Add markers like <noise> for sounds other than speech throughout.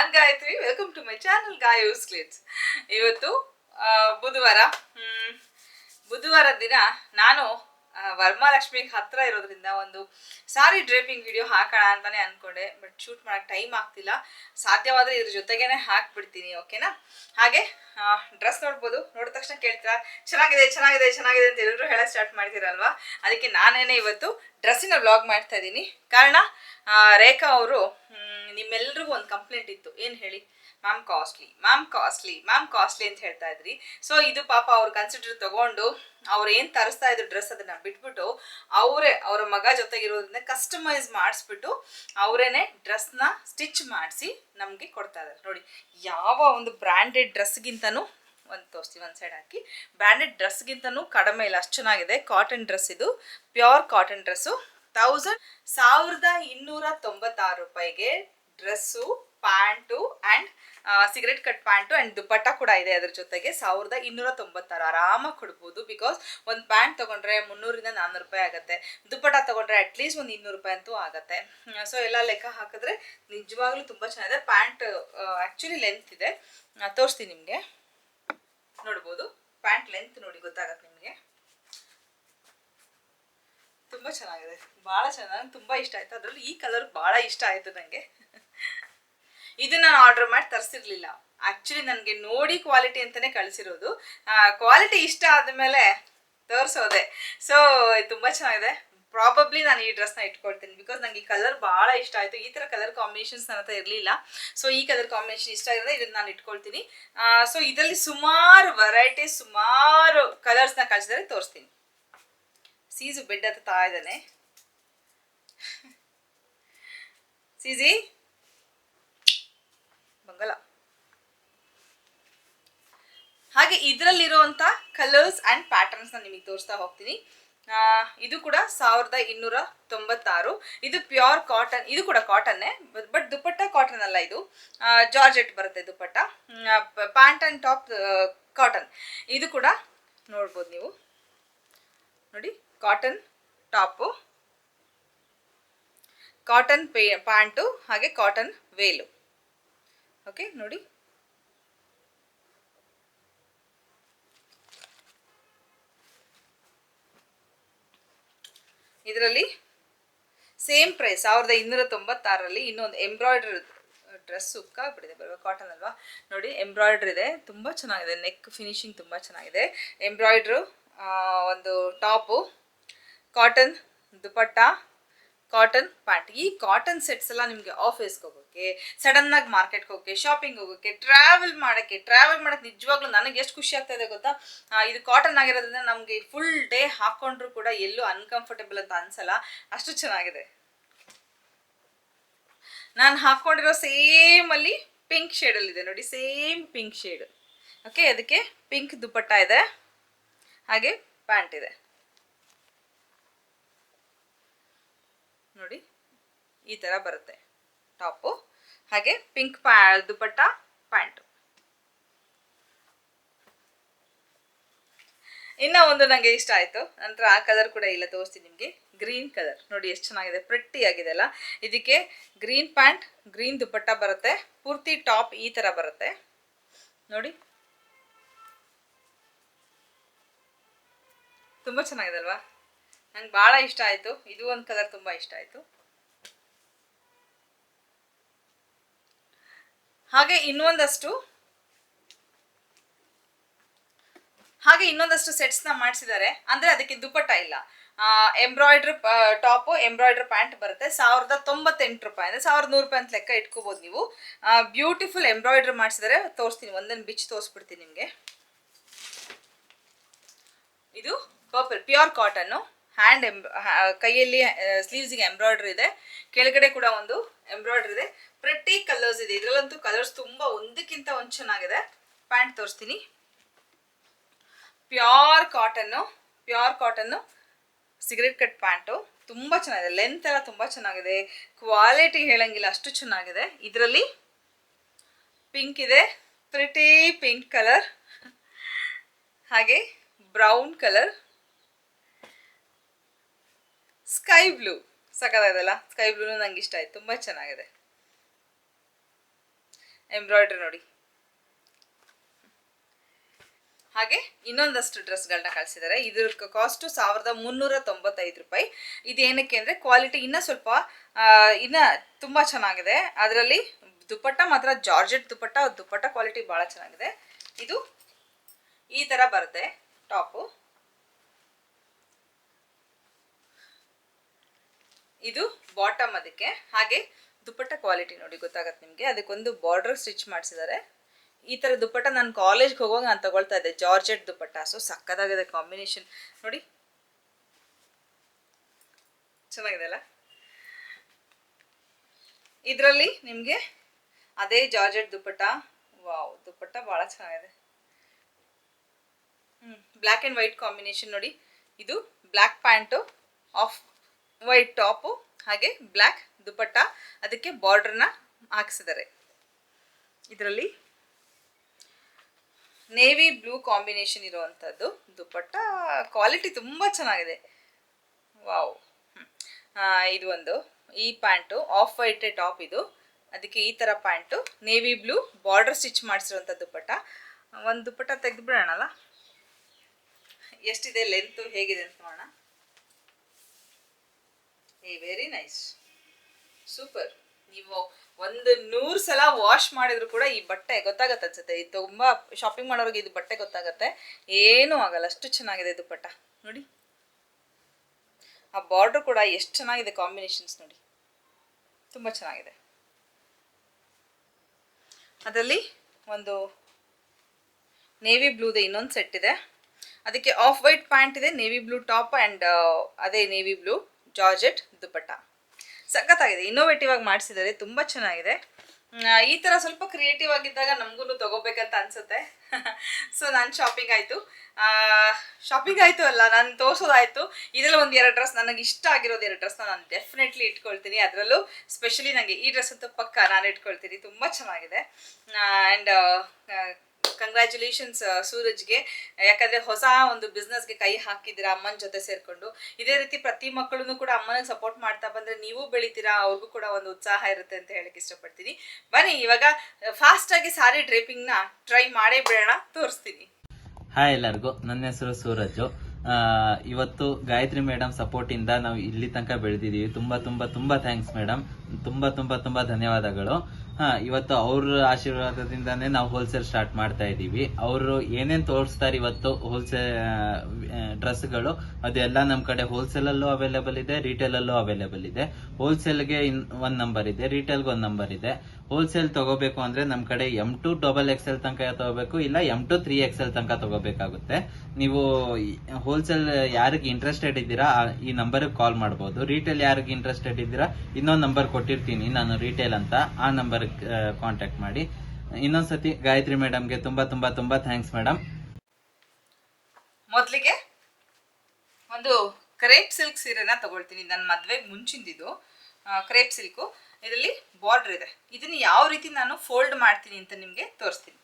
Non Gayathri welcome to my channel Gayos ಕ್ಲಿಟ್ಸ್ ಇವತ್ತು ಬುಧವಾರ ಬುಧವಾರ ದಿನ ನಾನು ವರ್ಮಾಲಕ್ಷ್ಮಿಗೆ ಹತ್ರ ಇರೋದ್ರಿಂದ ಒಂದು ಸಾರಿ ಡ್ರೇಪಿಂಗ್ ವಿಡಿಯೋ ಹಾಕೋಣ ಅಂತಾನೆ ಅನ್ಕೊಂಡೆ ಬಟ್ ಶೂಟ್ ಮಾಡಕ್ ಟೈಮ್ ಆಗ್ತಿಲ್ಲ. ಸಾಧ್ಯವಾದ್ರೆ ಇದ್ರ ಜೊತೆಗೇನೆ ಹಾಕ್ಬಿಡ್ತೀನಿ ಓಕೆನಾ ಹಾಗೆ ಡ್ರೆಸ್ ನೋಡ್ಬೋದು. ನೋಡಿದ ತಕ್ಷಣ ಕೇಳ್ತೀರಾ, ಚೆನ್ನಾಗಿದೆ ಚೆನ್ನಾಗಿದೆ ಚೆನ್ನಾಗಿದೆ ಅಂತ ಎಲ್ಲರೂ ಹೇಳಕ್ ಸ್ಟಾರ್ಟ್ ಮಾಡ್ತೀರಲ್ವಾ? ಅದಕ್ಕೆ ನಾನೇನೆ ಇವತ್ತು ಡ್ರೆಸ್ಸಿನ ವ್ಲಾಗ್ ಮಾಡ್ತಾ ಇದ್ದೀನಿ. ಕಾರಣ ರೇಖಾ ಅವರು ನಿಮ್ಮೆಲ್ರಿಗೂ ಒಂದು ಕಂಪ್ಲೇಂಟ್ ಇತ್ತು. ಏನು ಹೇಳಿ? Ma'am costly ma'am costly ma'am costly ಅಂತ ಹೇಳ್ತಾ ಇದ್ರಿ. ಸೊ ಇದು ಪಾಪ ಅವ್ರು ಕನ್ಸಿಡರ್ ತಗೊಂಡು, ಅವ್ರು ಏನು ತರಿಸ್ತಾ ಇದ್ರು ಡ್ರೆಸ್ ಅದನ್ನ ಬಿಟ್ಬಿಟ್ಟು, ಅವರೇ, ಅವರ ಮಗ ಜೊತೆಗಿರೋದ್ರಿಂದ ಕಸ್ಟಮೈಸ್ ಮಾಡಿಸ್ಬಿಟ್ಟು, ಅವರೇನೆ ಡ್ರೆಸ್ನ ಸ್ಟಿಚ್ ಮಾಡಿಸಿ ನಮಗೆ ಕೊಡ್ತಾ ಇದ್ದಾರೆ ನೋಡಿ, ಯಾವ ಒಂದು ಬ್ರ್ಯಾಂಡೆಡ್ ಡ್ರೆಸ್ಗಿಂತನೂ ಒಂದು ತೋರಿಸ್ತೀವಿ ಒಂದು ಸೈಡ್ ಹಾಕಿ ಬ್ರ್ಯಾಂಡೆಡ್ ಡ್ರೆಸ್ಗಿಂತನೂ ಕಡಿಮೆ ಇಲ್ಲ. ಅಷ್ಟು ಚೆನ್ನಾಗಿದೆ. ಕಾಟನ್ ಡ್ರೆಸ್ ಇದು. ಪ್ಯೂರ್ ಕಾಟನ್ ಡ್ರೆಸ್ಸು ತೌಸಂಡ್ ಸಾವಿರದ ಇನ್ನೂರ ತೊಂಬತ್ತಾರು ರೂಪಾಯಿಗೆ dress, pants and cigarette cut pants and dupatta ಕೂಡ ಇದೆ ಅದ್ರ ಜೊತೆಗೆ. ಸಾವಿರದ ಇನ್ನೂರ ತೊಂಬತ್ತಾರು. ಆರಾಮಾಗಿ ಕೊಡ್ಬೋದು ಬಿಕಾಸ್ ಒಂದು ಪ್ಯಾಂಟ್ ತೊಗೊಂಡ್ರೆ ಮುನ್ನೂರಿಂದ ನಾನ್ನೂರು ರೂಪಾಯಿ ಆಗುತ್ತೆ. ದುಪ್ಪಟ್ಟ ತೊಗೊಂಡ್ರೆ ಅಟ್ಲೀಸ್ಟ್ ಒಂದು ಇನ್ನೂರು ರೂಪಾಯಿ ಅಂತೂ ಆಗುತ್ತೆ. ಸೊ ಎಲ್ಲ ಲೆಕ್ಕ ಹಾಕಿದ್ರೆ ನಿಜವಾಗ್ಲೂ ತುಂಬ ಚೆನ್ನಾಗಿದೆ. ಪ್ಯಾಂಟ್ ಆ್ಯಕ್ಚುಲಿ ಲೆಂತ್ ಇದೆ. ತೋರಿಸ್ತೀನಿ ನಿಮಗೆ. ನೋಡ್ಬೋದು. ಪ್ಯಾಂಟ್ ಲೆಂತ್ ನೋಡಿ ಗೊತ್ತಾಗತ್ತೆ ನಿಮಗೆ. ತುಂಬ ಚೆನ್ನಾಗಿದೆ. ಭಾಳ ಚೆನ್ನಾಗಿ ನಂಗೆ ತುಂಬ ಇಷ್ಟ ಆಯಿತು. ಅದರಲ್ಲಿ ಈ ಕಲರ್ ಭಾಳ ಇಷ್ಟ ಆಯಿತು ನನಗೆ ಇದು ನಾನು ಆರ್ಡರ್ ಮಾಡಿ ತರಿಸಿರ್ಲಿಲ್ಲ. ಆ್ಯಕ್ಚುಲಿ ನನಗೆ ನೋಡಿ ಕ್ವಾಲಿಟಿ ಅಂತಲೇ ಕಳಿಸಿರೋದು. ಕ್ವಾಲಿಟಿ ಇಷ್ಟ ಆದಮೇಲೆ ತೋರಿಸೋದೆ. ಸೊ ತುಂಬ ಚೆನ್ನಾಗಿದೆ. ಪ್ರಾಬಬ್ಲಿ ನಾನು ಈ ಡ್ರೆಸ್ನ ಇಟ್ಕೊಳ್ತೀನಿ ಬಿಕಾಸ್ ನನಗೆ ಈ ಕಲರ್ ಭಾಳ ಇಷ್ಟ ಆಯಿತು. ಈ ಥರ ಕಲರ್ ಕಾಂಬಿನೇಷನ್ಸ್ ನನ್ನ ಹತ್ರ ಇರಲಿಲ್ಲ. ಸೊ ಈ ಕಲರ್ ಕಾಂಬಿನೇಷನ್ ಇಷ್ಟ ಆಗಿದೆ ಇದನ್ನು ನಾನು ಇಟ್ಕೊಳ್ತೀನಿ. ಸೊ ಇದರಲ್ಲಿ ಸುಮಾರು ವೆರೈಟಿ ಸುಮಾರು ಕಲರ್ಸ್ನ ಕಳಿಸಿದರೆ ತೋರಿಸ್ತೀನಿ. ಸೀಸು ಬೆಡ್ ಹತ್ತಾ ಇದ್ದಾನೆ <laughs> ಸೀಸಿ ಬಂಗಲ ಹಾಗೆ ಇದರಲ್ಲಿರುವಂಥ ಕಲರ್ಸ್ ಆ್ಯಂಡ್ ಪ್ಯಾಟರ್ನ್ಸ್ನ ನಿಮಗೆ ತೋರಿಸ್ತಾ ಹೋಗ್ತೀನಿ. ಇದು ಕೂಡ ಸಾವಿರದ ಇನ್ನೂರ ತೊಂಬತ್ತಾರು. ಇದು ಪ್ಯೂರ್ ಕಾಟನ್ ಇದು ಕೂಡ ಕಾಟನ್ನೇ ಬಟ್ ದುಪ್ಪಟ್ಟ ಕಾಟನ್ ಅಲ್ಲ ಇದು. ಜಾರ್ಜೆಟ್ ಬರುತ್ತೆ dupatta pant and top cotton ಇದು ಕೂಡ ನೋಡ್ಬೋದು ನೀವು. ನೋಡಿ ಕಾಟನ್ ಟಾಪು ಕಾಟನ್ ಪೇ ಪ್ಯಾಂಟು ಹಾಗೆ ಕಾಟನ್ ವೇಲು ಓಕೆ ನೋಡಿ. ಇದರಲ್ಲಿ ಸೇಮ್ ಪ್ರೈಸ್ ಸಾವಿರದ ಇನ್ನೂರ ತೊಂಬತ್ತಾರರಲ್ಲಿ ಇನ್ನೊಂದು ಎಂಬ್ರಾಯ್ಡ್ರಿ ಡ್ರೆಸ್ ಸುಕ್ಕಾಗ್ಬಿಟ್ಟಿದೆ ಬರುವ ಕಾಟನ್ ಅಲ್ವಾ? ನೋಡಿ ಎಂಬ್ರಾಯ್ಡ್ರಿ ಇದೆ, ತುಂಬ ಚೆನ್ನಾಗಿದೆ ನೆಕ್ ಫಿನಿಶಿಂಗ್ ತುಂಬ ಚೆನ್ನಾಗಿದೆ. ಎಂಬ್ರಾಯ್ಡ್ರು ಒಂದು top cotton dupatta cotton pant ಈ ಕಾಟನ್ ಸೆಟ್ಸ್ ಎಲ್ಲ ನಿಮಗೆ ಆಫೀಸ್ಗೆ ಹೋಗೋಕ್ಕೆ ಸಡನ್ನಾಗಿ ಮಾರ್ಕೆಟ್ಗೆ ಹೋಗೋಕ್ಕೆ ಶಾಪಿಂಗ್ ಹೋಗೋಕ್ಕೆ ಟ್ರಾವೆಲ್ ಮಾಡೋಕ್ಕೆ ಟ್ರಾವೆಲ್ ಮಾಡೋಕ್ಕೆ ನಿಜವಾಗ್ಲೂ ನನಗೆ ಎಷ್ಟು ಖುಷಿ ಆಗ್ತಾ ಇದೆ ಗೊತ್ತಾ? ಇದು ಕಾಟನ್ ಆಗಿರೋದ್ರಿಂದ ನಮಗೆ ಫುಲ್ ಡೇ ಹಾಕೊಂಡ್ರು ಕೂಡ ಎಲ್ಲೂ ಅನ್ಕಂಫರ್ಟೇಬಲ್ ಅಂತ ಅನ್ಸಲ್ಲ. ಅಷ್ಟು ಚೆನ್ನಾಗಿದೆ. ನಾನು ಹಾಕೊಂಡಿರೋ ಸೇಮ್ ಅಲ್ಲಿ ಪಿಂಕ್ ಶೇಡಲ್ಲಿ ಇದೆ ನೋಡಿ ಸೇಮ್ ಪಿಂಕ್ ಶೇಡ್ ಓಕೆ ಅದಕ್ಕೆ ಪಿಂಕ್ ದುಪ್ಪಟ್ಟ ಇದೆ. ಹಾಗೆ ಪ್ಯಾಂಟ್ ಇದೆ. ನೋಡಿ, ಈ ಥರ ಬರುತ್ತೆ. ಟಾಪು ಹಾಗೆ ಪಿಂಕ್ ದುಪಟ್ಟಾ ಪ್ಯಾಂಟು ಇನ್ನ ಒಂದು ನನಗೆ ಇಷ್ಟ ಆಯ್ತು. ನಂತರ ಆ ಕಲರ್ ಕೂಡ ಇಲ್ಲ ತೋರಿಸ್ತೀನಿ ನಿಮಗೆ. ಗ್ರೀನ್ ಕಲರ್ ನೋಡಿ ಎಷ್ಟು ಚೆನ್ನಾಗಿದೆ. ಪ್ರೆಟ್ಟಿ ಆಗಿದೆ ಅಲ್ಲ. ಇದಕ್ಕೆ ಗ್ರೀನ್ ಪ್ಯಾಂಟ್ ಗ್ರೀನ್ ದುಪಟ್ಟ ಬರುತ್ತೆ. ಪೂರ್ತಿ ಟಾಪ್ ಈ ತರ ಬರುತ್ತೆ. ನೋಡಿ. ತುಂಬಾ ಚೆನ್ನಾಗಿದೆ ಅಲ್ವಾ? ನಂಗೆ ಭಾಳ ಇಷ್ಟ ಆಯಿತು. ಇದು ಒಂದು ಕಲರ್ ತುಂಬ ಇಷ್ಟ ಆಯಿತು. ಹಾಗೆ ಇನ್ನೊಂದಷ್ಟು ಹಾಗೆ ಇನ್ನೊಂದಷ್ಟು ಸೆಟ್ಸ್ನ ಮಾಡಿಸಿದ್ದಾರೆ. ಅಂದರೆ ಅದಕ್ಕೆ ದುಪ್ಪಟ್ಟ ಇಲ್ಲ. ಎಂಬ್ರಾಯ್ಡ್ರಿ ಟಾಪು ಎಂಬ್ರಾಯ್ಡ್ರಿ ಪ್ಯಾಂಟ್ ಬರುತ್ತೆ. ಸಾವಿರದ ತೊಂಬತ್ತೆಂಟು ರೂಪಾಯಿ. ಅಂದರೆ ಸಾವಿರದ ನೂರು ರೂಪಾಯಿ ಅಂತ ಲೆಕ್ಕ ಇಟ್ಕೋಬೋದು ನೀವು. ಬ್ಯೂಟಿಫುಲ್ ಎಂಬ್ರಾಯ್ಡ್ರಿ ಮಾಡಿಸಿದರೆ ತೋರಿಸ್ತೀನಿ. ಒಂದೊಂದು ಬಿಚ್ ತೋರಿಸ್ಬಿಡ್ತೀನಿ ನಿಮಗೆ. ಇದು ಪರ್ಪಲ್ ಪ್ಯೂರ್ ಕಾಟನ್ನು ಹ್ಯಾಂಡ್ ಎಂಬ್ ಕೈಯಲ್ಲಿ ಸ್ಲೀವ್ಸಿಗೆ ಎಂಬ್ರಾಯ್ಡ್ರಿ ಇದೆ. ಕೆಳಗಡೆ ಕೂಡ ಒಂದು ಎಂಬ್ರಾಯ್ಡ್ರಿ ಇದೆ. ಪ್ರತಿ ಕಲರ್ಸ್ ಇದೆ. ಇದರಲ್ಲಂತೂ ಕಲರ್ಸ್ ತುಂಬ ಒಂದಕ್ಕಿಂತ ಒಂದು ಚೆನ್ನಾಗಿದೆ. ಪ್ಯಾಂಟ್ ತೋರಿಸ್ತೀನಿ. Pure cotton pure cotton cigarette cut pants ತುಂಬ ಚೆನ್ನಾಗಿದೆ. ಲೆಂತ್ ಎಲ್ಲ ತುಂಬ ಚೆನ್ನಾಗಿದೆ. ಕ್ವಾಲಿಟಿ ಹೇಳಂಗಿಲ್ಲ, ಅಷ್ಟು ಚೆನ್ನಾಗಿದೆ. ಇದರಲ್ಲಿ ಪಿಂಕ್ ಇದೆ. ಪ್ರಿಟಿ ಪಿಂಕ್ ಕಲರ್ ಹಾಗೆ ಬ್ರೌನ್ ಕಲರ್ ಸ್ಕೈ ಬ್ಲೂ ಸಖತ್ತಾಗದಲ್ಲ ಸ್ಕೈ ಬ್ಲೂ ನಂಗೆ ಇಷ್ಟ ಆಯ್ತು. ತುಂಬ ಚೆನ್ನಾಗಿದೆ. ಎಂಬ್ರಾಯ್ಡ್ರಿ ನೋಡಿ. ಹಾಗೆ ಇನ್ನೊಂದಷ್ಟು ಡ್ರೆಸ್ಗಳನ್ನ ಕಳಿಸಿದ್ದಾರೆ. ಇದ್ರ ಕಾಸ್ಟು ಸಾವಿರದ ಮುನ್ನೂರ ತೊಂಬತ್ತೈದು ರೂಪಾಯಿ. ಇದೇನಕ್ಕೆ ಅಂದರೆ ಕ್ವಾಲಿಟಿ ಇನ್ನೂ ಸ್ವಲ್ಪ ಇನ್ನ ತುಂಬ ಚೆನ್ನಾಗಿದೆ. ಅದರಲ್ಲಿ ದುಪ್ಪಟ್ಟ ಮಾತ್ರ, ಜಾರ್ಜೆಟ್ ದುಪ್ಪಟ್ಟ ದುಪ್ಪಟ್ಟ ಕ್ವಾಲಿಟಿ ಭಾಳ ಚೆನ್ನಾಗಿದೆ. ಇದು ಈ ಥರ ಬರುತ್ತೆ ಟಾಪು ಇದು ಬಾಟಮ್ ಅದಕ್ಕೆ. ಹಾಗೆ ದುಪ್ಪಟ್ಟ ಕ್ವಾಲಿಟಿ ನೋಡಿ ಗೊತ್ತಾಗತ್ತೆ ನಿಮಗೆ. ಅದಕ್ಕೊಂದು ಬಾರ್ಡರ್ ಸ್ಟಿಚ್ ಮಾಡಿಸಿದ್ದಾರೆ ಈ ಥರ ದುಪ್ಪಟ್ಟ ನಾನು ಕಾಲೇಜ್ಗೆ ಹೋಗುವಾಗ ನಾನು ತಗೊಳ್ತಾ ಇದ್ದೆ. ಜಾರ್ಜೆಟ್ ದುಪ್ಪಟ್ಟ ಸೊ ಸಕ್ಕತ್ತಾಗಿದೆ ಕಾಂಬಿನೇಷನ್ ನೋಡಿ. ಚೆನ್ನಾಗಿದೆ ಅಲ್ಲ ಇದರಲ್ಲಿ ನಿಮಗೆ ಅದೇ ಜಾರ್ಜೆಟ್ ದುಪ್ಪಟ್ಟ ವಾವ್ ದುಪ್ಪಟ್ಟ ಭಾಳ ಚೆನ್ನಾಗಿದೆ. ಬ್ಲ್ಯಾಕ್ ಆ್ಯಂಡ್ ವೈಟ್ ಕಾಂಬಿನೇಷನ್ ನೋಡಿ. ಇದು black pants off white top ಹಾಗೆ ಬ್ಲ್ಯಾಕ್ ದುಪಟ್ಟ ಅದಕ್ಕೆ ಬಾರ್ಡ್ರನ್ನ ಹಾಕಿಸಿದ್ದಾರೆ. ಇದರಲ್ಲಿ ನೇವಿ ಬ್ಲೂ ಕಾಂಬಿನೇಷನ್ ಇರುವಂಥದ್ದು ದುಪಟ್ಟ ಕ್ವಾಲಿಟಿ ತುಂಬ ಚೆನ್ನಾಗಿದೆ. ವಾವ್. ಇದು ಒಂದು. ಈ ಪ್ಯಾಂಟು ಆಫ್ ವೈಟ್ ಟಾಪ್ ಇದು. ಅದಕ್ಕೆ ಈ ಥರ pants navy blue border stitch ಮಾಡಿಸಿರುವಂಥ dupatta ಒಂದು ದುಪ್ಪಟ್ಟ ತೆಗೆದುಬಿಡೋಣಲ್ಲ? ಎಷ್ಟಿದೆ ಲೆಂತು ಹೇಗಿದೆ ಅಂತ ನೋಡೋಣ. ವೆರಿ ನೈಸ್ ಸೂಪರ್ ನೀವು ಒಂದು ನೂರು ಸಲ ವಾಶ್ ಮಾಡಿದ್ರು ಕೂಡ ಈ ಬಟ್ಟೆ ಗೊತ್ತಾಗತ್ತೆ ಅನ್ಸುತ್ತೆ. ಇದು ತುಂಬ ಶಾಪಿಂಗ್ ಮಾಡೋರಿಗೆ ಇದು ಬಟ್ಟೆ ಗೊತ್ತಾಗತ್ತೆ. ಏನೂ ಆಗಲ್ಲ. ಅಷ್ಟು ಚೆನ್ನಾಗಿದೆ ಇದು ಪಟ್ಟ ನೋಡಿ. ಆ ಬಾರ್ಡರ್ ಕೂಡ ಎಷ್ಟು ಚೆನ್ನಾಗಿದೆ ಕಾಂಬಿನೇಷನ್ಸ್ ನೋಡಿ. ತುಂಬ ಚೆನ್ನಾಗಿದೆ. ಅದರಲ್ಲಿ ಒಂದು ನೇವಿ ಬ್ಲೂದೆ ಇನ್ನೊಂದು ಸೆಟ್ ಇದೆ. ಅದಕ್ಕೆ ಆಫ್ ವೈಟ್ ಪ್ಯಾಂಟ್ ಇದೆ ನೇವಿ ಬ್ಲೂ ಟಾಪ್ ಆ್ಯಂಡ್ ಅದೇ ನೇವಿ ಬ್ಲೂ ಜಾರ್ಜೆಟ್ ದುಪ್ಪಟ್ಟ ಸಖತ್ತಾಗಿದೆ ಇನ್ನೋವೇಟಿವ್ ಆಗಿ ಮಾಡಿಸಿದ್ದಾರೆ, ತುಂಬ ಚೆನ್ನಾಗಿದೆ. ಈ ಥರ ಸ್ವಲ್ಪ ಕ್ರಿಯೇಟಿವ್ ಆಗಿದ್ದಾಗ ನಮಗೂ ತಗೋಬೇಕಂತ ಅನಿಸುತ್ತೆ. ಸೊ ನಾನು ಶಾಪಿಂಗ್ ಆಯಿತು. ಶಾಪಿಂಗ್ ಆಯಿತು ಅಲ್ಲ, ನಾನು ತೋರಿಸೋದಾಯಿತು. ಇದರಲ್ಲಿ ಒಂದು ಎರಡು ಡ್ರೆಸ್ ನನಗೆ ಇಷ್ಟ ಆಗಿರೋದು ಎರಡು ಡ್ರೆಸ್ನ ನಾನು ಡೆಫಿನೆಟ್ಲಿ ಇಟ್ಕೊಳ್ತೀನಿ. ಅದರಲ್ಲೂ ಸ್ಪೆಷಲಿ ನನಗೆ ಈ ಡ್ರೆಸ್ ಅಂತೂ ಪಕ್ಕ ನಾನು ಇಟ್ಕೊಳ್ತೀನಿ. ತುಂಬ ಚೆನ್ನಾಗಿದೆ. ಆ್ಯಂಡ್ ಕಂಗ್ರ್ಯಾಚುಲೇಷನ್ಸ್ ಸೂರಜ್ಗೆ. ಯಾಕಂದ್ರೆ ಹೊಸ ಒಂದು ಬಿಸ್ನೆಸ್ಗೆ ಕೈ ಹಾಕಿದಿರ ಅಮ್ಮನ ಜೊತೆ ಸೇರ್ಕೊಂಡು. ಇದೇ ರೀತಿ ಪ್ರತಿ ಮಕ್ಕಳನ್ನು ಕೂಡ ಅಮ್ಮನಿಗೆ ಸಪೋರ್ಟ್ ಮಾಡ್ತಾ ಬಂದ್ರೆ ನೀವು ಬೆಳಿತೀರಾ, ಅವ್ರಿಗೂ ಕೂಡ ಒಂದು ಉತ್ಸಾಹ ಇರುತ್ತೆ ಅಂತ ಹೇಳಕ್ ಇಷ್ಟಪಡ್ತೀನಿ. ಬನ್ನಿ, ಇವಾಗ ಫಾಸ್ಟ್ ಆಗಿ ಸಾರಿ ನ ಟ್ರೈ ಮಾಡೇ ಬಿಡೋಣ, ತೋರಿಸ್ತೀನಿ. ಹಾಯ್ ಎಲ್ಲರಿಗೂ, ನನ್ನ ಹೆಸರು ಸೂರಜ್. ಇವತ್ತು ಗಾಯತ್ರಿ ಮೇಡಮ್ ಸಪೋರ್ಟ್ ಇಂದ ನಾವು ಇಲ್ಲಿ ತನಕ ಬೆಳೆದಿದೀವಿ ತುಂಬಾ ತುಂಬಾ ತುಂಬಾ ಥ್ಯಾಂಕ್ಸ್ ಮೇಡಮ್. ತುಂಬಾ ತುಂಬಾ ತುಂಬಾ ಧನ್ಯವಾದಗಳು. ಹಾ, ಇವತ್ತು ಅವ್ರ ಆಶೀರ್ವಾದದಿಂದಾನೇ ನಾವು ಹೋಲ್ಸೇಲ್ ಸ್ಟಾರ್ಟ್ ಮಾಡ್ತಾ ಇದೀವಿ ಅವರು ಏನೇನ್ ತೋರಿಸ್ತಾರೆ ಇವತ್ತು ಹೋಲ್ಸೇಲ್ ಡ್ರೆಸ್ಗಳು ಅದೆಲ್ಲ ನಮ್ಮ ಕಡೆ ಹೋಲ್ಸೇಲ್ ಅಲ್ಲೂ ಅವೈಲೇಬಲ್ ಇದೆ ರಿಟೇಲ್ ಅಲ್ಲೂ ಅವೈಲೇಬಲ್ ಇದೆ. ಹೋಲ್ಸೇಲ್ಗೆ ಒಂದ್ ನಂಬರ್ ಇದೆ ರಿಟೇಲ್ಗೆ ಒಂದ್ ನಂಬರ್ ಇದೆ. ಹೋಲ್ಸೇಲ್ ತಗೋಬೇಕು ಅಂದ್ರೆ ನಮ್ ಕಡೆ ಎಂ ಟು ಡಬಲ್ ಎಲ್ ತನಕ ತಗೋಬೇಕು, ಇಲ್ಲ M to three X L ತನಕ ತಗೋಬೇಕಾಗುತ್ತೆ. ನೀವು ಹೋಲ್ಸೇಲ್ ಯಾರಿಗೆ ಇಂಟ್ರೆಸ್ಟೆಡ್ ಇದ್ದೀರಾ ಈ ನಂಬರ್ ಕಾಲ್ ಮಾಡಬಹುದು ರಿಟೇಲ್ ಯಾರಿಗೆ ಇಂಟ್ರೆಸ್ಟೆಡ್ ಇದ್ದೀರಾ, ಇನ್ನೊಂದು ನಂಬರ್ ಕೊಟ್ಟಿರ್ತೀನಿ ನಾನು ರಿಟೇಲ್ ಅಂತ. ಆ ನಂಬರ್ ಕಾಂಟ್ಯಾಕ್ಟ್ ಮಾಡಿ. ಇನ್ನೊಂದ್ಸತಿ ಗಾಯತ್ರಿ ಮೇಡಮ್ಗೆ ತುಂಬಾ ತುಂಬಾ ತುಂಬಾ ಥ್ಯಾಂಕ್ಸ್ ಮೇಡಮ್. ಮೊದಲಿಗೆ ಒಂದು ಕ್ರೇಪ್ ಸಿಲ್ಕ್ ಸೀರೆನ ತಗೊಳ್ತೀನಿ. ನನ್ನ ಮದ್ವೆ ಮುಂಚಿಂದಿದ್ದು ಕ್ರೇಪ್ ಸಿಲ್ಕು ಇದರಲ್ಲಿ ಬಾರ್ಡರ್ ಇದೆ. ಇದನ್ನು ಯಾವ ರೀತಿ ನಾನು ಫೋಲ್ಡ್ ಮಾಡ್ತೀನಿ ಅಂತ ನಿಮಗೆ ತೋರಿಸ್ತೀನಿ.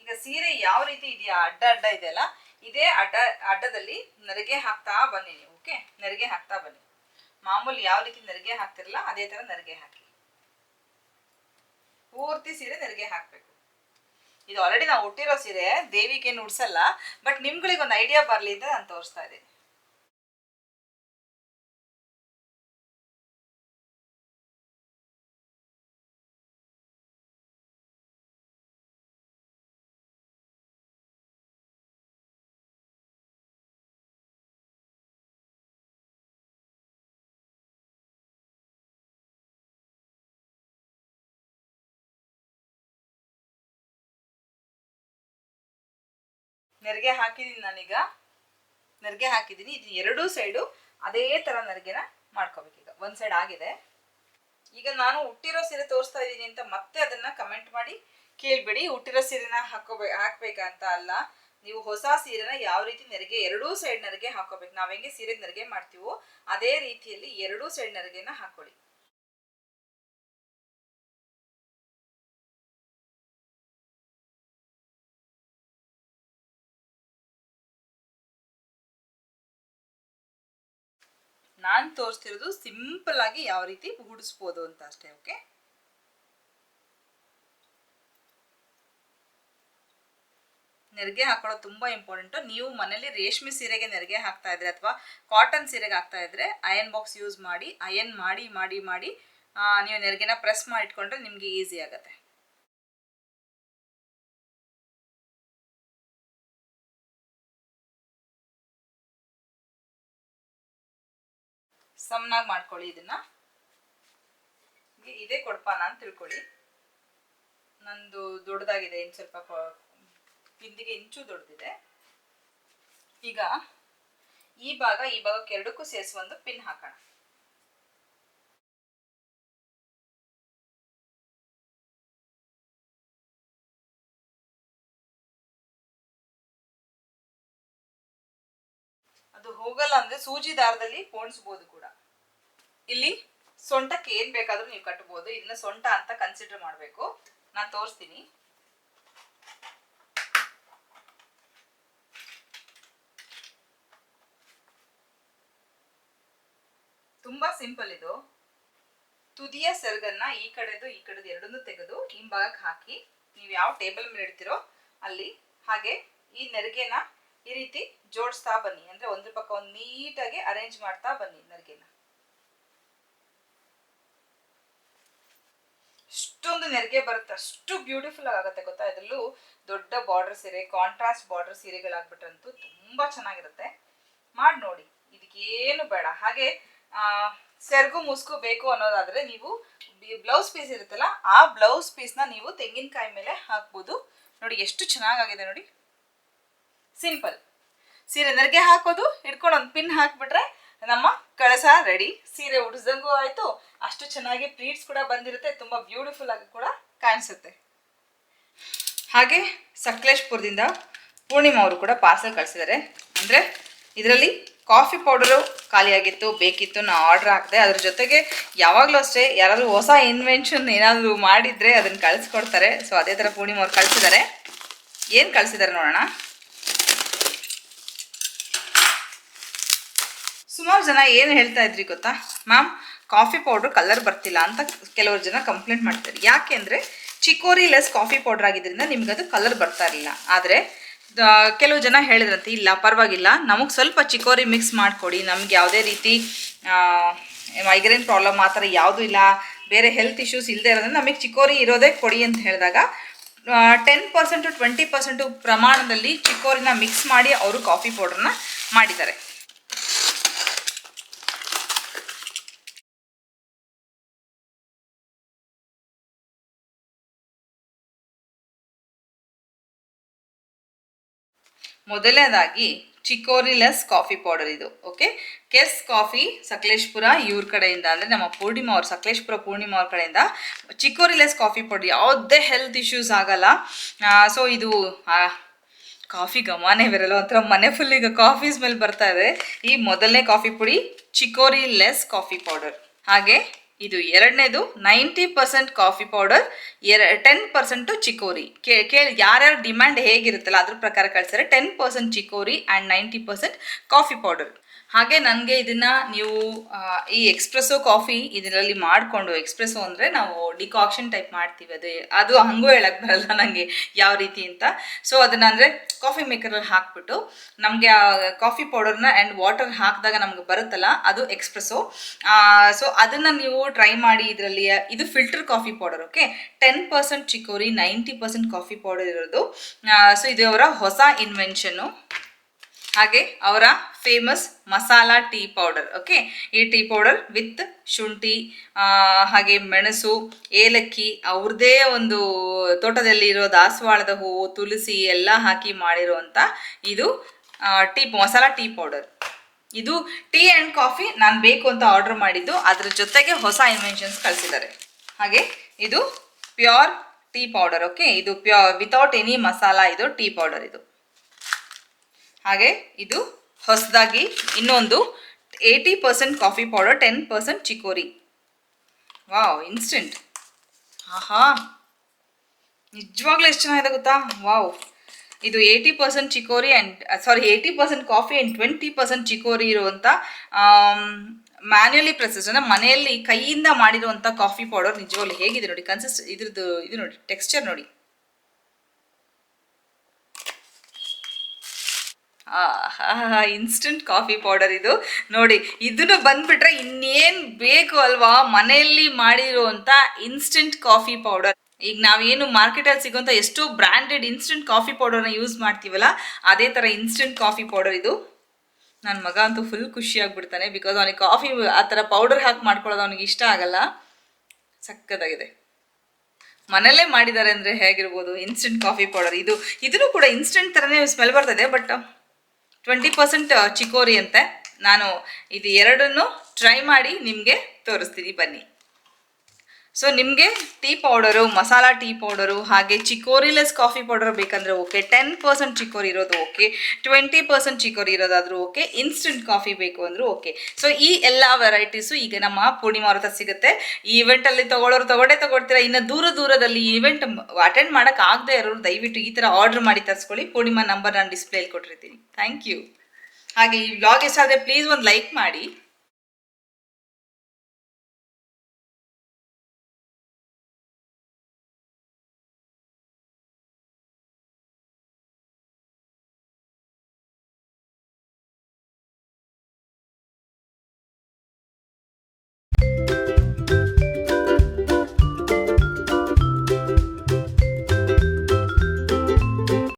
ಈಗ ಸೀರೆ ಯಾವ ರೀತಿ ಇದೆಯಾ? ಅಡ್ಡ ಅಡ್ಡ ಇದೆಯಲ್ಲ ಇದೇ ಅಡ್ಡ, ಅಡ್ಡದಲ್ಲಿ ನೆರಿಗೆ ಹಾಕ್ತಾ ಬನ್ನಿ ನೀವು ಓಕೆ ನೆರಿಗೆ ಹಾಕ್ತಾ ಬನ್ನಿ. ಮಾಮೂಲಿ ಯಾವ ರೀತಿ ನೆರಿಗೆ ಹಾಕ್ತಿರಲ್ಲ, ಅದೇ ಥರ ನೆರಿಗೆ ಹಾಕಿ. ಪೂರ್ತಿ ಸೀರೆ ನೆರಿಗೆ ಹಾಕಬೇಕು. ಇದು ಆಲ್ರೆಡಿ ನಾವು ಹುಟ್ಟಿರೋ ಸೀರೆ ದೇವಿಗೆ ಏನು ಉಡ್ಸಲ್ಲ ಬಟ್ ನಿಮ್ಗಳಿಗೆ ಒಂದು ಐಡಿಯಾ ಬರಲಿ ಅಂತ ನಾನು ತೋರಿಸ್ತಾ ಇದ್ದೀನಿ. ನೆರಿಗೆ ಹಾಕಿದ್ದೀನಿ ನಾನೀಗ. ನೆರಿಗೆ ಹಾಕಿದ್ದೀನಿ ಇದು ಎರಡೂ ಸೈಡು ಅದೇ ಥರ ನೆರಿಗೆನ ಈಗ. ಒಂದು ಸೈಡ್ ಆಗಿದೆ. ಈಗ ನಾನು ಹುಟ್ಟಿರೋ ಸೀರೆ ತೋರಿಸ್ತಾ ಇದ್ದೀನಿ ಅಂತ ಮತ್ತೆ ಅದನ್ನು ಕಮೆಂಟ್ ಮಾಡಿ ಕೇಳಬೇಡಿ. ಹುಟ್ಟಿರೋ ಸೀರೆನ ಹಾಕೋಬೇ ಹಾಕ್ಬೇಕಂತ ಅಲ್ಲ. ನೀವು ಹೊಸ ಸೀರೆನ ಯಾವ ರೀತಿ ನೆರಿಗೆ ಎರಡೂ ಸೈಡ್ ನೆರಿಗೆ ಹಾಕೋಬೇಕು. ನಾವು ಹೆಂಗೆ ಸೀರೆ ನೆರಿಗೆ ಮಾಡ್ತೀವೋ ಅದೇ ರೀತಿಯಲ್ಲಿ ಎರಡೂ ಸೈಡ್ ನೆರಿಗೆನ ಹಾಕೊಳ್ಳಿ. ನಾನು ತೋರಿಸ್ತಿರೋದು ಸಿಂಪಲ್ ಆಗಿ ಯಾವ ರೀತಿ ಗುಡಿಸ್ಬೋದು ಅಂತ ಅಷ್ಟೇ, ಓಕೆ? ನೆರಿಗೆ ಹಾಕೊಳ್ಳೋದು ತುಂಬ ಇಂಪಾರ್ಟೆಂಟು ನೀವು ಮನೇಲಿ ರೇಷ್ಮೆ ಸೀರೆಗೆ ನೆರಿಗೆ ಹಾಕ್ತಾ ಇದ್ರೆ ಅಥವಾ ಕಾಟನ್ ಸೀರೆಗೆ ಹಾಕ್ತಾ ಇದ್ರೆ ಅಯನ್ ಬಾಕ್ಸ್ ಯೂಸ್ ಮಾಡಿ ಅಯನ್ ಮಾಡಿ ಮಾಡಿ ಮಾಡಿ ನೀವು ನೆರಿಗೆನ ಪ್ರೆಸ್ ಮಾಡಿಟ್ಕೊಂಡ್ರೆ ನಿಮಗೆ ಈಸಿ ಆಗುತ್ತೆ. ಸಮನಾಗಿ ಮಾಡ್ಕೊಳ್ಳಿ ಇದನ್ನ. ಇದೇ ಕೊಡ್ಪಾನ ಅಂತ ತಿಳ್ಕೊಳ್ಳಿ. ನಂದು ದೊಡ್ಡದಾಗಿದೆ ಇನ್ನು ಸ್ವಲ್ಪ ಬಿಂದಿಗೆ ಇಂಚು ದೊಡ್ಡದಿದೆ. ಈಗ ಈ ಭಾಗ, ಈ ಭಾಗಕ್ಕೆ ಎರಡಕ್ಕೂ ಸೇರಿಸಿ ಒಂದು ಪಿನ್ ಹಾಕೋಣ. ಹೋಗಲ್ಲ ಅಂದ್ರೆ ಸೂಜಿ ದಾರದಲ್ಲಿ ಪೋಣಿಸ್ಬೋದು ಕೂಡ. ಇಲ್ಲಿ ಸೊಂಟಕ್ಕೆ ಏನ್ ಬೇಕಾದ್ರೂ ನೀವು ಕಟ್ಬೋದು. ಇದನ್ನ ಸೊಂಟ ಅಂತ ಕನ್ಸಿಡರ್ ಮಾಡಬೇಕು. ನಾನು ತೋರಿಸ್ತೀನಿ. ತುಂಬಾ ಸಿಂಪಲ್ ಇದು. ತುದಿಯ ಸೆರಗನ್ನ ಈ ಕಡೆದು ಈ ಕಡೆದು ಎರಡನ್ನೂ ತೆಗೆದು ಹಿಂಭಾಗಕ್ಕೆ ಹಾಕಿ ನೀವು ಯಾವ ಟೇಬಲ್ ಮೇಲೆ ಇಡ್ತೀರೋ ಅಲ್ಲಿ ಹಾಗೆ ಈ ನೆರಿಗೆನ ಈ ರೀತಿ ಜೋಡಿಸ್ತಾ ಬನ್ನಿ. ಅಂದ್ರೆ ಒಂದ್ರ ಪಕ್ಕ ಒಂದು ನೀಟಾಗಿ ಅರೇಂಜ್ ಮಾಡ್ತಾ ಬನ್ನಿ ನೆರಿಗೆನ. ಇಷ್ಟೊಂದು ನೆರಿಗೆ ಬರುತ್ತೆ. ಅಷ್ಟು ಬ್ಯೂಟಿಫುಲ್ ಆಗುತ್ತೆ ಗೊತ್ತಾ? ಇದರಲ್ಲೂ ದೊಡ್ಡ ಬಾರ್ಡರ್ ಸೀರೆ ಕಾಂಟ್ರಾಸ್ಟ್ ಬಾರ್ಡರ್ ಸೀರೆಗಳಾಗ್ಬಿಟ್ರಂತೂ ತುಂಬಾ ಚೆನ್ನಾಗಿರುತ್ತೆ. ಮಾಡಿ ನೋಡಿ. ಇದಕ್ಕೇನು ಬೇಡ. ಹಾಗೆ ಸೆರಗು, ಮುಸ್ಕು ಬೇಕು ಅನ್ನೋದಾದ್ರೆ ನೀವು ಬ್ಲೌಸ್ ಪೀಸ್ ಇರುತ್ತಲ್ಲ, ಆ ಬ್ಲೌಸ್ನ ನೀವು ತೆಂಗಿನಕಾಯಿ ಮೇಲೆ ಹಾಕ್ಬೋದು. ನೋಡಿ, ಎಷ್ಟು ಚೆನ್ನಾಗಾಗಿದೆ ನೋಡಿ. ಸಿಂಪಲ್. ಸೀರೆ ನೆರಿಗೆ ಹಾಕೋದು, ಹಿಡ್ಕೊಂಡು ಒಂದು ಪಿನ್ ಹಾಕ್ಬಿಟ್ರೆ ನಮ್ಮ ಕಳಸ ರೆಡಿ ಸೀರೆ ಉಡಿಸ್ದಂಗೂ ಆಯ್ತು, ಅಷ್ಟು ಚೆನ್ನಾಗಿ ಪ್ಲೀಟ್ಸ್ ಕೂಡ ಬಂದಿರುತ್ತೆ, ತುಂಬಾ ಬ್ಯೂಟಿಫುಲ್ ಆಗಿ ಕೂಡ ಕಾಣಿಸುತ್ತೆ. ಹಾಗೆ ಸಕಲೇಶ್ಪುರದಿಂದ ಪೂರ್ಣಿಮಾ ಅವರು ಕೂಡ ಪಾರ್ಸಲ್ ಕಳಿಸಿದ್ದಾರೆ. ಅಂದರೆ ಇದರಲ್ಲಿ ಕಾಫಿ ಪೌಡರು ಖಾಲಿಯಾಗಿತ್ತು, ಬೇಕಿತ್ತು ನಾನು ಆರ್ಡರ್ ಹಾಕಿದೆ. ಅದ್ರ ಜೊತೆಗೆ ಯಾವಾಗಲೂ ಅಷ್ಟೇ ಯಾರಾದರೂ ಹೊಸ ಇನ್ವೆನ್ಷನ್ ಏನಾದರೂ ಮಾಡಿದರೆ ಅದನ್ನು ಕಳಿಸ್ಕೊಡ್ತಾರೆ. ಸೊ ಅದೇ ಥರ ಪೂರ್ಣಿಮಾ ಅವ್ರು ಕಳಿಸಿದ್ದಾರೆ. ಏನು ಕಳಿಸಿದ್ದಾರೆ ನೋಡೋಣ. ಸುಮಾರು ಜನ ಏನು ಹೇಳ್ತಾ ಇದ್ರಿ ಗೊತ್ತಾ? ಮ್ಯಾಮ್, ಕಾಫಿ ಪೌಡ್ರ್ ಕಲರ್ ಬರ್ತಿಲ್ಲ ಅಂತ ಕೆಲವರು ಜನ ಕಂಪ್ಲೇಂಟ್ ಮಾಡ್ತಾರೆ ಯಾಕೆ ಅಂದರೆ ಚಿಕೋರಿ ಲೆಸ್ ಕಾಫಿ ಪೌಡರ್ ಆಗಿದ್ರಿಂದ ನಿಮ್ಗೆ ಅದು ಕಲರ್ ಬರ್ತಾ ಇರಲಿಲ್ಲ. ಆದರೆ ಕೆಲವು ಜನ ಹೇಳಿದ್ರಂತೆ, ಇಲ್ಲ, ಪರವಾಗಿಲ್ಲ. ನಮಗೆ ಸ್ವಲ್ಪ ಚಿಕೋರಿ ಮಿಕ್ಸ್ ಮಾಡಿಕೊಡಿ. ನಮ್ಗೆ ಯಾವುದೇ ರೀತಿ ಮೈಗ್ರೇನ್ ಪ್ರಾಬ್ಲಮ್ ಆ ಥರ ಯಾವುದೂ ಇಲ್ಲ. ಬೇರೆ ಹೆಲ್ತ್ ಇಶ್ಯೂಸ್ ಇಲ್ಲದೆ ಇರೋದ್ರಿಂದ ನಮಗೆ ಚಿಕೋರಿ ಇರೋದೇ ಕೊಡಿ ಅಂತ ಹೇಳಿದಾಗ ಟೆನ್ ಪರ್ಸೆಂಟು ಟ್ವೆಂಟಿ ಪರ್ಸೆಂಟು ಪ್ರಮಾಣದಲ್ಲಿ ಚಿಕೋರಿನ ಮಿಕ್ಸ್ ಮಾಡಿ ಅವರು ಕಾಫಿ ಪೌಡ್ರನ್ನ ಮಾಡಿದ್ದಾರೆ. ಮೊದಲನೇದಾಗಿ ಚಿಕೋರಿಲೆಸ್ ಕಾಫಿ ಪೌಡರ್ ಇದು ಓಕೆ ಕೆಸ್ ಕಾಫಿ ಸಕಲೇಶ್ಪುರ, ಇವ್ರ ಕಡೆಯಿಂದ, ಅಂದರೆ ನಮ್ಮ ಪೂರ್ಣಿಮಾ ಅವ್ರ, ಸಕಲೇಶ್ಪುರ ಪೂರ್ಣಿಮಾ ಅವ್ರ ಕಡೆಯಿಂದ ಚಿಕೋರಿಲೆಸ್ ಕಾಫಿ ಪೌಡರ್ ಯಾವುದೇ ಹೆಲ್ತ್ ಇಶ್ಯೂಸ್ ಆಗಲ್ಲ. ಸೊ ಇದು ಕಾಫಿ ಗಮಾನೇ ಬರಲ್ಲ ಒಂಥರ ಮನೆ ಫುಲ್ ಈಗ ಕಾಫಿ ಸ್ಮೆಲ್ ಬರ್ತಾ ಇದೆ. ಈ ಮೊದಲನೇ ಕಾಫಿ ಪುಡಿ ಚಿಕೋರಿ ಲೆಸ್ ಕಾಫಿ ಪೌಡರ್. ಹಾಗೆ ಇದು ಎರಡನೇದು ನೈಂಟಿ ಪರ್ಸೆಂಟ್ ಕಾಫಿ ಪೌಡರ್, ಎರ, ಟೆನ್ ಪರ್ಸೆಂಟು ಚಿಕೋರಿ. ಕೇ, ಕೇಳಿ, ಯಾರ್ಯಾರು ಡಿಮ್ಯಾಂಡ್ ಹೇಗಿರುತ್ತಲ್ಲ ಅದ್ರ ಪ್ರಕಾರ ಕಳಿಸಿದ್ರೆ ten percent chicory and ninety percent coffee powder. ಹಾಗೆ ನನಗೆ ಇದನ್ನ ನೀವು ಈ ಎಕ್ಸ್ಪ್ರೆಸೋ ಕಾಫಿ ಇದರಲ್ಲಿ ಮಾಡಿಕೊಂಡು ಎಕ್ಸ್ಪ್ರೆಸೋ ಅಂದರೆ ನಾವು ಡಿಕಾಕ್ಷನ್ ಟೈಪ್ ಮಾಡ್ತೀವಿ, ಅದು ಅದು ಹಂಗೂ ಹೇಳಕ್ಕೆ ಬರಲ್ಲ ನನಗೆ ಯಾವ ರೀತಿ ಅಂತ. ಸೊ ಅದನ್ನ ಅಂದರೆ ಕಾಫಿ ಮೇಕರಲ್ಲಿ ಹಾಕ್ಬಿಟ್ಟು, ನಮಗೆ ಆ ಕಾಫಿ ಪೌಡರ್ನ ಆ್ಯಂಡ್ ವಾಟರ್ ಹಾಕಿದಾಗ ನಮ್ಗೆ ಬರುತ್ತಲ್ಲ, ಅದು ಎಕ್ಸ್ಪ್ರೆಸೋ ಸೊ ಅದನ್ನು ನೀವು ಟ್ರೈ ಮಾಡಿ ಇದರಲ್ಲಿ, ಇದು filter coffee powder okay ten percent chicory ninety percent coffee powder ಇರೋದು. ಸೊ ಇದು ಅವರ ಹೊಸ ಇನ್ವೆನ್ಷನ್ನು ಹಾಗೆ ಅವರ famous masala tea powder okay ಈ ಟೀ ಪೌಡರ್ ವಿತ್ ಶುಂಠಿ ಹಾಗೆ ಮೆಣಸು, ಏಲಕ್ಕಿ ಅವ್ರದ್ದೇ ಒಂದು ತೋಟದಲ್ಲಿ ಇರೋ ದಾಸವಾಳದ ಹೂವು ತುಳಸಿ ಎಲ್ಲ ಹಾಕಿ ಮಾಡಿರುವಂಥ ಇದು ಟೀ ಮಸಾಲಾ ಟೀ ಪೌಡರ್ ಇದು ಟೀ ಆ್ಯಂಡ್ ಕಾಫಿ ನಾನು ಬೇಕು ಅಂತ ಆರ್ಡರ್ ಮಾಡಿದ್ದು, ಅದರ ಜೊತೆಗೆ ಹೊಸ ಇನ್ವೆನ್ಷನ್ಸ್ ಕಳಿಸಿದ್ದಾರೆ. ಹಾಗೆ ಇದು ಪ್ಯೂರ್ ಟೀ ಪೌಡರ್ ಓಕೆ ಇದು ಪ್ಯೂರ್ ವಿತೌಟ್ ಎನಿ ಮಸಾಲ ಇದು ಟೀ ಪೌಡರ್ ಇದು. ಹಾಗೆ ಇದು ಹೊಸದಾಗಿ ಇನ್ನೊಂದು eighty percent coffee powder ten percent chicory wow instant ಆಹಾ. ನಿಜವಾಗ್ಲೂ ಎಷ್ಟು ಚೆನ್ನಾಗಿದೆ ಗೊತ್ತಾ? ವಾವ್ ಇದು eighty percent chicory and sorry eighty percent coffee and twenty percent chicory ಇರುವಂಥ ಮ್ಯಾನ್ಯಲಿ ಪ್ರೊಸೆಸ್ ಅಂದರೆ ಮನೆಯಲ್ಲಿ ಕೈಯಿಂದ ಮಾಡಿರುವಂಥ ಕಾಫಿ ಪೌಡರ್ ನಿಜವಾಗ್ಲೂ ಹೇಗಿದೆ ನೋಡಿ ಕನ್ಸಿಸ್ಟ್ ಇದ್ರದ್ದು, ಇದು ನೋಡಿ ಟೆಕ್ಸ್ಚರ್ ನೋಡಿ. ಇನ್ಸ್ಟಂಟ್ ಕಾಫಿ ಪೌಡರ್ ಇದು. ನೋಡಿ, ಇದನ್ನು ಬಂದ್ಬಿಟ್ರೆ ಇನ್ನೇನು ಬೇಕು ಅಲ್ವಾ? ಮನೆಯಲ್ಲಿ ಮಾಡಿರುವಂಥ ಇನ್ಸ್ಟಂಟ್ ಕಾಫಿ ಪೌಡರ್ ಈಗ ನಾವೇನು ಮಾರ್ಕೆಟಲ್ಲಿ ಸಿಗುವಂಥ ಎಷ್ಟೋ ಬ್ರ್ಯಾಂಡೆಡ್ ಇನ್ಸ್ಟಂಟ್ ಕಾಫಿ ಪೌಡರ್ನ ಯೂಸ್ ಮಾಡ್ತೀವಲ್ಲ, ಅದೇ ಥರ ಇನ್ಸ್ಟಂಟ್ ಕಾಫಿ ಪೌಡರ್ ಇದು. ನನ್ನ ಮಗ ಅಂತೂ ಫುಲ್ ಖುಷಿ ಆಗ್ಬಿಡ್ತಾನೆ ಬಿಕಾಸ್ ಅವನಿಗೆ ಕಾಫಿ ಆ ಥರ ಪೌಡರ್ ಹಾಕಿ ಮಾಡ್ಕೊಳ್ಳೋದು ಅವನಿಗೆ ಇಷ್ಟ ಆಗಲ್ಲ. ಸಕ್ಕದಾಗಿದೆ ಮನೆಯಲ್ಲೇ ಮಾಡಿದ್ದಾರೆ ಅಂದರೆ ಹೇಗಿರ್ಬೋದು? ಇನ್ಸ್ಟೆಂಟ್ ಕಾಫಿ ಪೌಡರ್ ಇದು, ಇದನ್ನು ಕೂಡ ಇನ್ಸ್ಟೆಂಟ್ ಥರನೇ ಸ್ಮೆಲ್ ಬರ್ತದೆ ಬಟ್ ಟ್ವೆಂಟಿ ಪರ್ಸೆಂಟ್ ಚಿಕೋರಿ ಅಂತೆ. ನಾನು ಇದು ಎರಡನ್ನು ಟ್ರೈ ಮಾಡಿ ನಿಮಗೆ ತೋರಿಸ್ತೀನಿ. ಬನ್ನಿ. ಸೊ ನಿಮಗೆ tea powder, masala tea powder, ಹಾಗೆ ಚಿಕೋರಿಲೆಸ್ ಕಾಫಿ ಪೌಡರ್ ಬೇಕಂದ್ರೆ ಓಕೆ. ಟೆನ್ ಪರ್ಸೆಂಟ್ ಚಿಕೋರಿ ಇರೋದು ಓಕೆ. ಟ್ವೆಂಟಿ ಪರ್ಸೆಂಟ್ ಚಿಕೋರಿ ಇರೋದಾದರೂ ಓಕೆ. ಇನ್ಸ್ಟೆಂಟ್ ಕಾಫಿ ಬೇಕು ಅಂದರೂ ಓಕೆ. ಸೊ ಈ ಎಲ್ಲ ವೆರೈಟೀಸು ಈಗ ನಮ್ಮ ಪೂರ್ಣಿಮಾ ಅವ್ರ ಸಿಗುತ್ತೆ. ಈ ಇವೆಂಟಲ್ಲಿ ತಗೊಳ್ಳೋರು ತೊಗೊಂಡೇ ತೊಗೊಳ್ತೀರಾ? ಇನ್ನು ದೂರ ದೂರದಲ್ಲಿ ಇವೆಂಟ್ ಅಟೆಂಡ್ ಮಾಡೋಕೆ ಆಗದೆ ಇರೋರು ದಯವಿಟ್ಟು ಈ ಥರ ಆರ್ಡರ್ ಮಾಡಿ ತರಿಸ್ಕೊಳ್ಳಿ. ಪೂರ್ಣಿಮಾ ನಂಬರ್ ನಾನು ಡಿಸ್ಪ್ಲೇಲಿ ಕೊಟ್ಟಿರ್ತೀನಿ. ಥ್ಯಾಂಕ್ ಯು ಹಾಗೆ ಈ ವ್ಲಾಗ್ ಇಷ್ಟ ಆದರೆ ಪ್ಲೀಸ್ ಒಂದು ಲೈಕ್ ಮಾಡಿ.